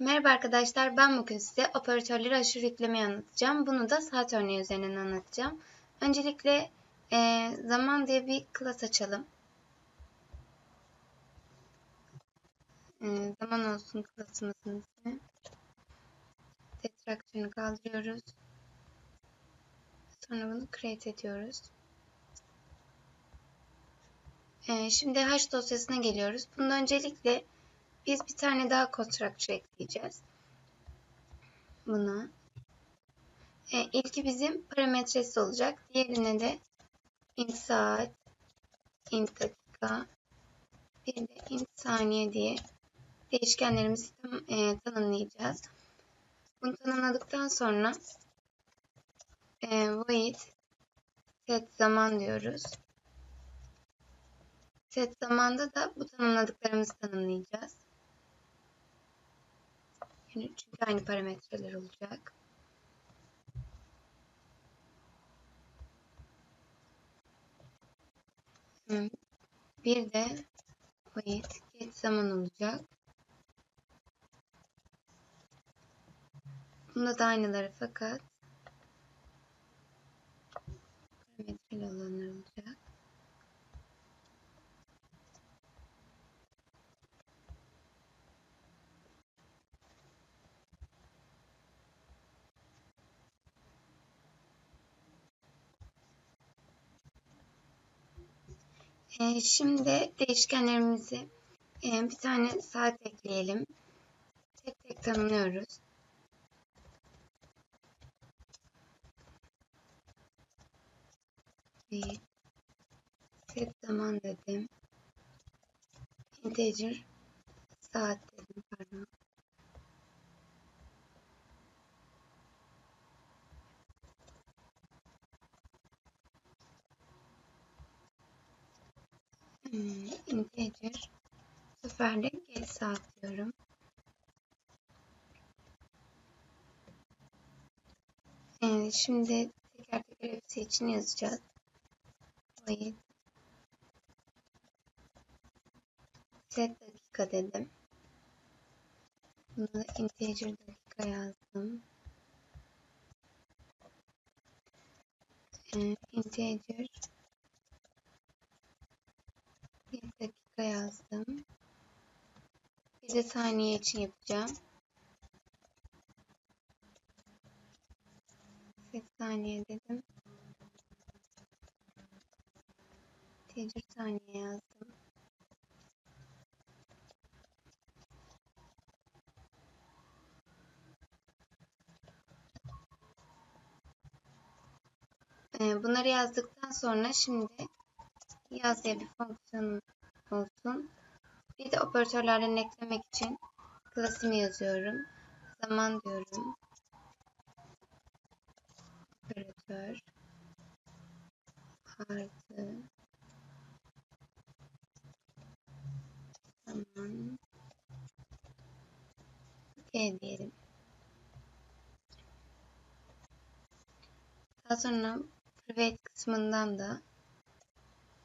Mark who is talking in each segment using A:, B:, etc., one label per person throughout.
A: Merhaba arkadaşlar, ben bugün size operatörleri aşırı yüklemeyi anlatacağım. Bunu da saat örneği üzerinden anlatacağım. Öncelikle e, zaman diye bir class açalım. E, zaman olsun class'ımızın ismi. Detraction'ı kaldırıyoruz. Sonra bunu create ediyoruz. E, şimdi hash dosyasına geliyoruz. Bunda öncelikle biz bir tane daha constructor ekleyeceğiz. Buna. E, ilki bizim parametresi olacak. Diğerine de int saat, int dakika, bir de int saniye diye değişkenlerimizi e, tanımlayacağız. Bunu tanımladıktan sonra e, void set zaman diyoruz. Set zamanda da bu tanımladıklarımızı tanımlayacağız. Çünkü aynı parametreler olacak. Bir de void get zaman olacak. Bunda da aynıları fakat parametreli olanlar olacak. Ee, şimdi değişkenlerimizi e, bir tane saat ekleyelim. Tek tek tanımlıyoruz. Set zaman dedim. Integer saat dedim pardon. İnteger bu sefer de get saat diyorum. Evet, şimdi teker teker hepsi için yazacağız. Void set dakika dedim. Bunu da integer dakika yazdım. Ee, integer bir dakika yazdım. Bir de saniye için yapacağım. 8 saniye dedim. Tecrübe saniye yazdım. Bunları yazdıktan sonra şimdi yaz diye bir fonksiyon olsun. Bir de operatörlerden eklemek için class'ımı yazıyorum. Zaman diyorum. Operatör artı zaman G diyelim. Daha sonra private kısmından da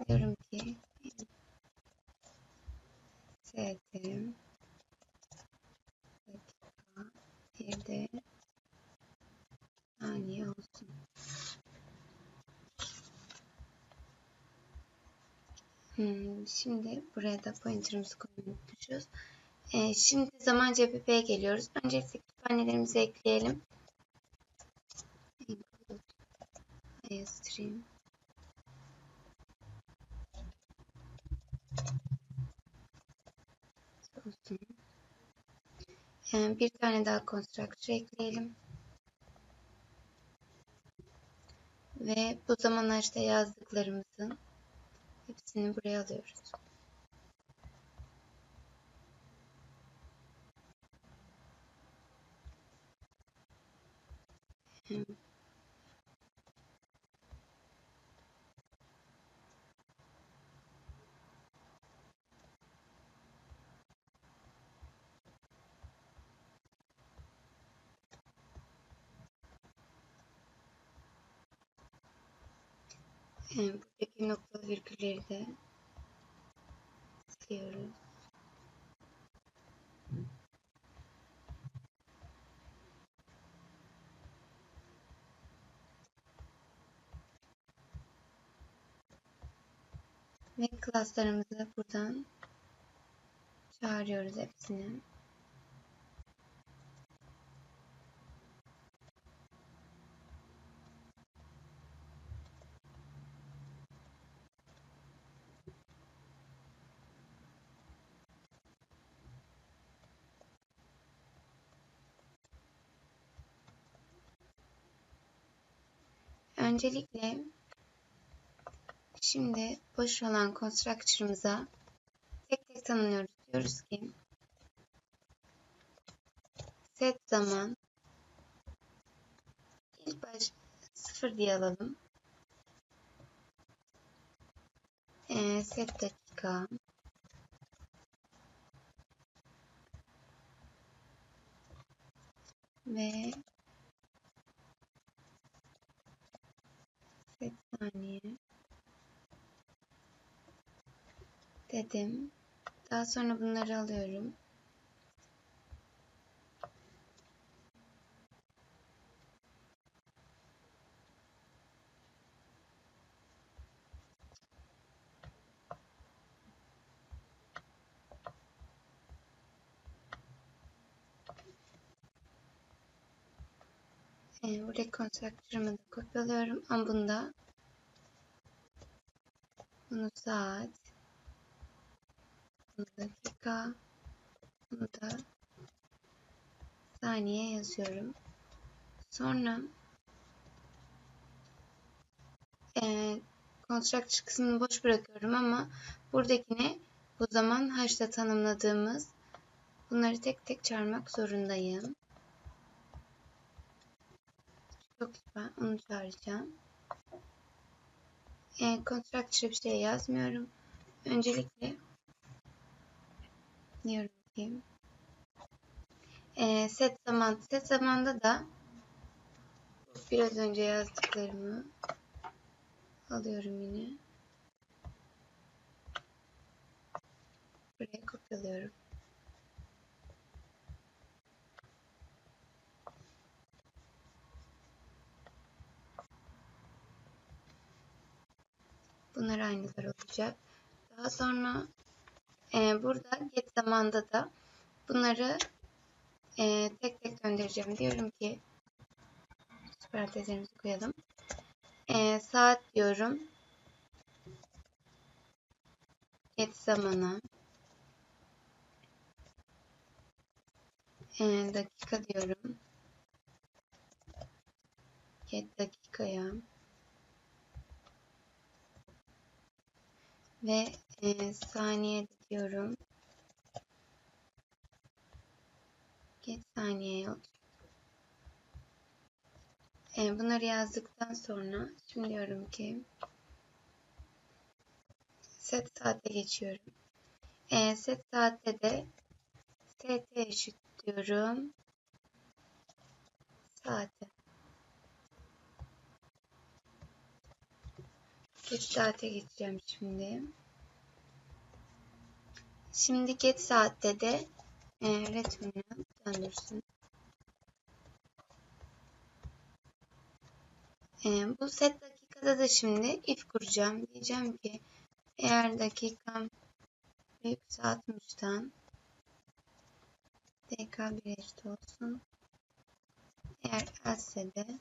A: diyorum ki set'im dakika saniye olsun. Şimdi buraya da pointer'ımızı koymayı. Ee, şimdi zaman CPP'ye geliyoruz. Öncelikle kütüphanelerimizi ekleyelim. stream olsun. Yani bir tane daha constructor ekleyelim. Ve bu zaman işte yazdıklarımızın hepsini buraya alıyoruz. Hmm. Ee, yani buradaki nokta virgülleri de siliyoruz. Ve klaslarımızı buradan çağırıyoruz hepsini. Öncelikle şimdi boş olan constructor'ımıza tek tek tanımlıyoruz. Diyoruz ki set zaman ilk baş sıfır diye alalım. Ee, set dakika ve set saniye dedim. Daha sonra bunları alıyorum. Ee, buradaki kontraktörümü de kopyalıyorum. Ama bunda bunu saat bunu dakika bunu da saniye yazıyorum. Sonra e, constructor kısmını boş bırakıyorum ama buradakine bu zaman hash'ta tanımladığımız bunları tek tek çağırmak zorundayım. Çok güzel. Onu çağıracağım. E, constructor'a bir şey yazmıyorum. Öncelikle diyorum ki e, set zaman set zamanda da biraz önce yazdıklarımı alıyorum yine. Buraya kopyalıyorum. Bunlar aynılar olacak. Daha sonra e, burada get zamanda da bunları e, tek tek göndereceğim. Diyorum ki parantezlerimizi koyalım. E, saat diyorum. Get zamana. E, dakika diyorum. Get dakikaya. Ve e, saniye diyorum. Get saniye olacak. E, bunları yazdıktan sonra şimdi diyorum ki set saate geçiyorum. E, set saatte de st eşit diyorum. Saate. Get saate geçeceğim şimdi. Şimdi get saatte de e, return'u döndürsün. E, bu set dakikada da şimdi if kuracağım. Diyeceğim ki eğer dakikam büyükse 60'tan dk bir eşit olsun. Eğer else de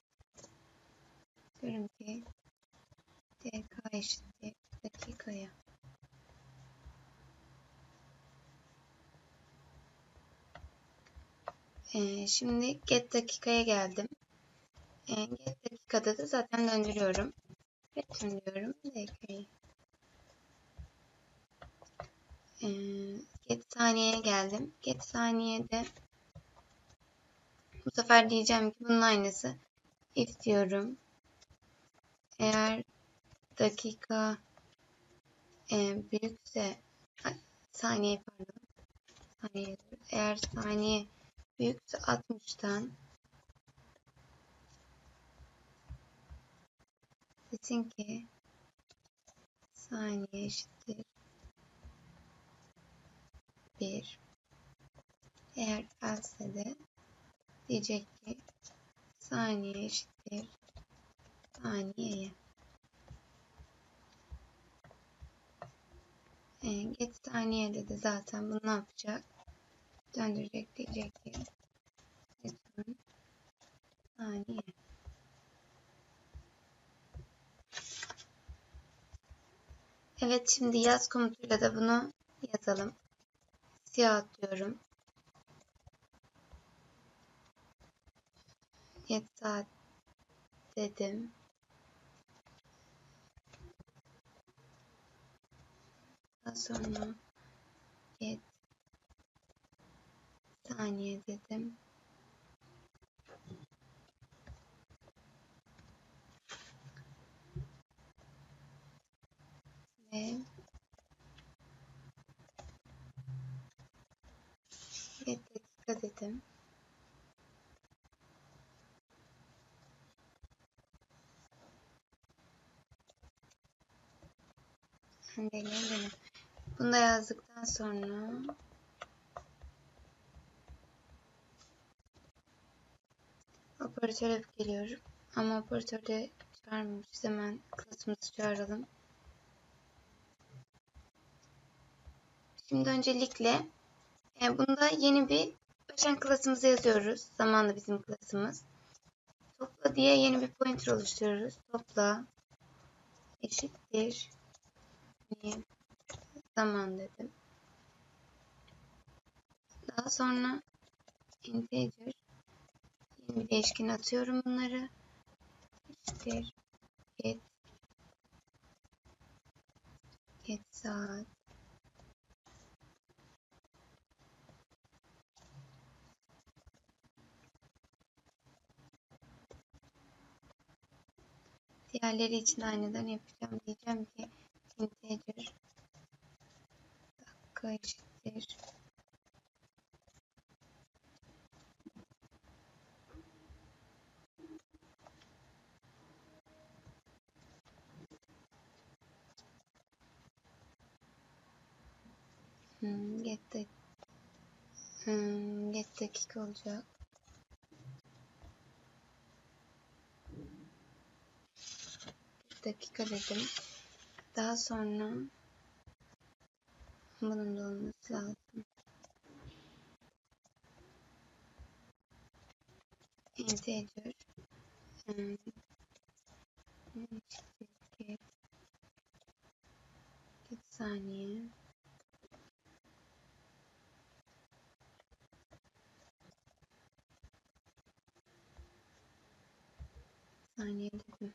A: diyorum ki dk eşittir dakikaya. Ee, şimdi get dakikaya geldim. Ee, get dakikada da zaten döndürüyorum. Return diyorum dakikayı. Ee, get saniyeye geldim. Get saniyede bu sefer diyeceğim ki bunun aynısı. If diyorum. Eğer dakika. E, büyükse saniye pardon. Saniye. Eğer saniye büyükse 60'tan desin ki saniye eşittir. 1 eğer else de diyecek ki saniye eşittir. Saniyeye E, get saniye dedi zaten. Bunu ne yapacak? Döndürecek diyecek ki saniye. Evet şimdi yaz komutuyla da bunu yazalım. Siyah atıyorum. Get saat dedim. Sonra get saniye dedim. Ve get dakika dedim. Deneyelim benim. Bunu da yazdıktan sonra operatöre geliyorum. Ama operatörde çağırmamışız. Hemen klasımızı çağıralım. Şimdi öncelikle e, bunda yeni bir başan klasımızı yazıyoruz. Zamanla bizim klasımız. Topla diye yeni bir pointer oluşturuyoruz. Topla eşittir name zaman dedim. Daha sonra integer yeni bir değişken atıyorum bunları. İşte get get saat Diğerleri için aynıdan yapacağım. Diyeceğim ki integer dakika eşittir Hmm, get, hmm, get dakika olacak. Dakika dedim. Daha sonra bunun da olması lazım. Hmm, get, get saniye saniye dedim.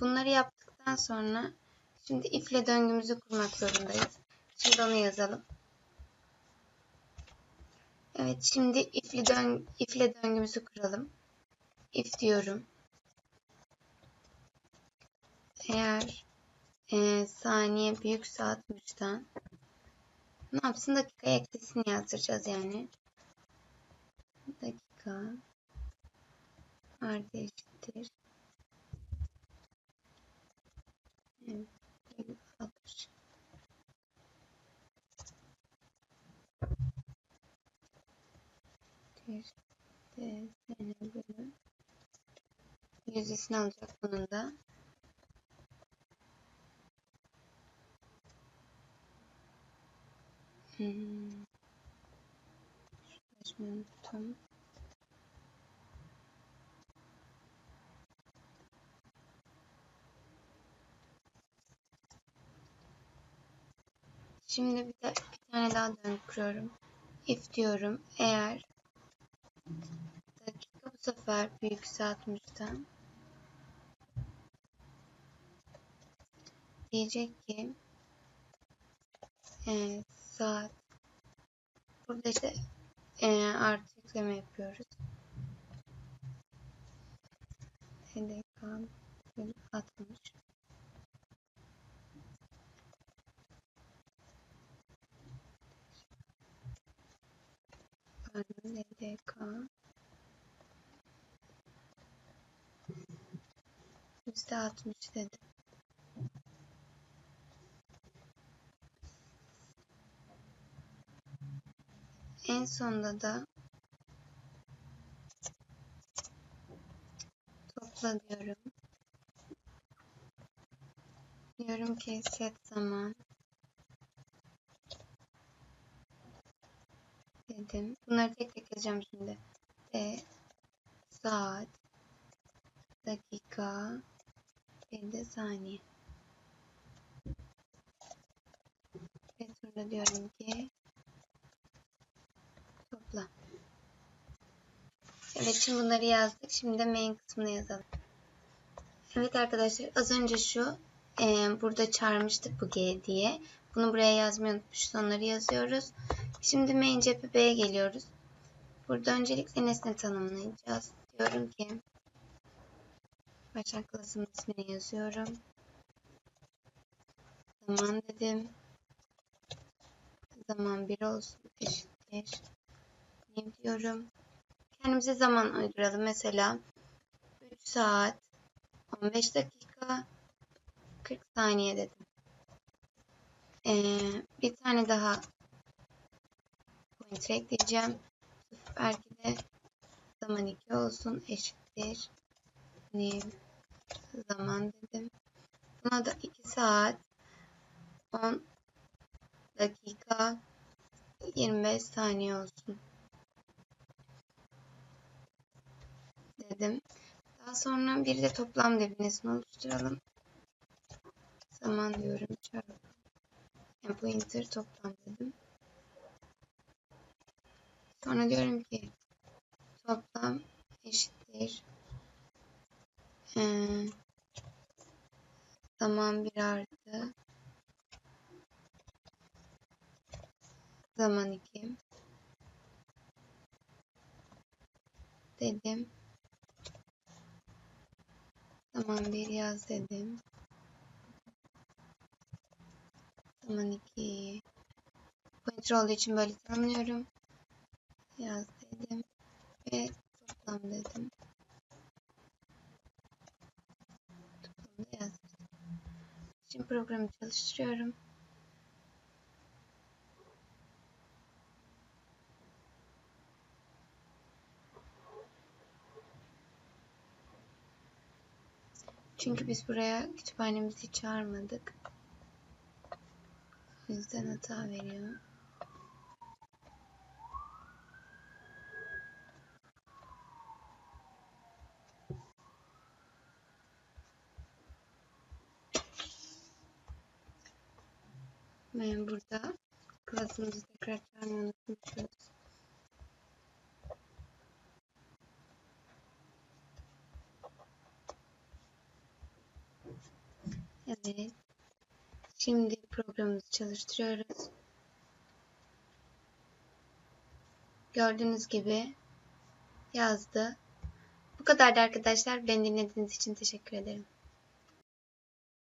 A: Bunları yaptıktan sonra şimdi if ile döngümüzü kurmak zorundayız. Şimdi onu yazalım. Evet şimdi if ile, döng if ile döngümüzü kuralım. If diyorum. Eğer e, saniye büyükse 60'tan ne yapsın dakika eklesini yazdıracağız yani. Dakika artı eşittir. Evet, Yüzdesini alacak bunun da. Hmm. Şimdi bir, de, bir tane daha döngü kuruyorum. If diyorum eğer dakika bu sefer büyükse 60'tan diyecek ki e, saat burada işte e, artı yükleme yapıyoruz. TDK 60 LDK yüzde altmış dedim. En sonunda da topla diyorum. Diyorum ki set zaman dedim. Bunları tek tek yazacağım şimdi. De saat dakika bir saniye. Ve sonra diyorum ki topla. Evet şimdi bunları yazdık. Şimdi de main kısmını yazalım. Evet arkadaşlar az önce şu e, burada çağırmıştık bu G diye. Bunu buraya yazmayı unutmuşuz. Onları yazıyoruz. Şimdi main cephe B'ye geliyoruz. Burada öncelikle nesne tanımlayacağız. Diyorum ki başlangıç klasının ismini yazıyorum. Zaman dedim. Zaman 1 olsun eşittir. Ne diyorum? Kendimize zaman uyduralım. Mesela 3 saat 15 dakika 40 saniye dedim. Ee, bir tane daha pointer ekleyeceğim. Belki de zaman 2 olsun eşittir. New zaman dedim. Buna da 2 saat 10 dakika 25 saniye olsun. Dedim. Daha sonra bir de toplam debinesini oluşturalım. Zaman diyorum çarpı. Yani pointer toplam dedim. Sonra diyorum ki toplam eşittir. Ee, zaman bir artı zaman 2 dedim. Zaman 1 yaz dedim. Zaman 2 pointer olduğu için böyle tanımlıyorum. Yaz dedim ve toplam dedim. Toplamda yazdım. Şimdi programı çalıştırıyorum. Çünkü biz buraya kütüphanemizi çağırmadık. O yüzden hata veriyor. Ve burada klasımızı tekrar çağırmayı unutmuşuz. Evet. Şimdi programımızı çalıştırıyoruz. Gördüğünüz gibi yazdı. Bu kadardı arkadaşlar. Beni dinlediğiniz için teşekkür ederim.